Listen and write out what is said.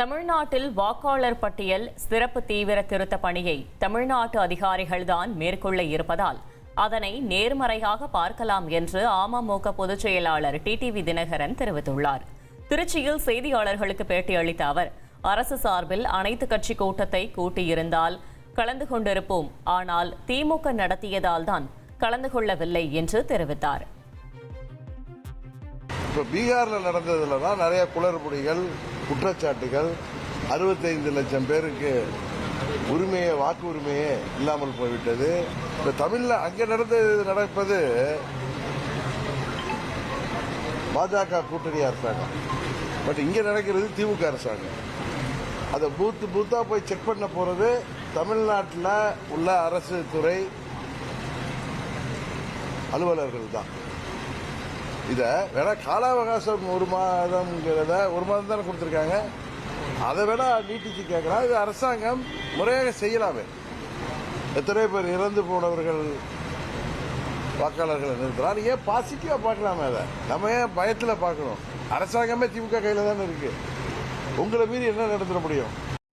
தமிழ்நாட்டில் வாக்காளர் பட்டியல் சிறப்பு தீவிர திருத்த பணியை தமிழ்நாட்டு அதிகாரிகள்தான் மேற்கொள்ள இருப்பதால் அதனை நேர்மறையாக பார்க்கலாம் என்று அமமுக பொதுச் செயலாளர் டிடிவி தினகரன் தெரிவித்துள்ளார். திருச்சியில் செய்தியாளர்களுக்கு பேட்டியளித்த அவர் அரசு சார்பில் அனைத்து கட்சி கூட்டத்தை கூட்டியிருந்தால் கலந்து கொண்டிருப்போம். ஆனால் திமுக நடத்தியதால்தான் கலந்து கொள்ளவில்லை என்று தெரிவித்தார். இப்போ பீகாரில் நடந்ததில் தான் நிறைய குளறுபடிகள் குற்றச்சாட்டுகள். அறுபத்தைந்து லட்சம் பேருக்கு உரிமையை வாக்கு உரிமையே இல்லாமல் போய்விட்டது. இப்போ தமிழில் அங்கே நடந்தது நடப்பது பாஜக கூட்டணி அரசாங்கம். பட் இங்கே நடக்கிறது திமுக அரசாங்கம். அதை பூத்து பூத்தா போய் செக் பண்ண போகிறது தமிழ்நாட்டில் உள்ள அரசு துறை அலுவலர்கள் தான். இதை வேணா கால அவகாசம் ஒரு மாதம்ங்கிறத ஒரு மாதம் தானே கொடுத்துருக்காங்க. அதை வேணா நீட்டிச்சு கேட்கலாம் இது அரசாங்கம் முறையாக செய்யலாமே. எத்தனை பேர் இறந்து போனவர்கள் வாக்காளர்களை நிறுத்தலாம். ஏன் பாசிட்டிவா பார்க்கலாமே அதை? நம்ம ஏன் பயத்தில் பார்க்கணும்? அரசாங்கமே திமுக கையில் தானே இருக்கு. உங்களை மீறி என்ன நடந்துட முடியும்?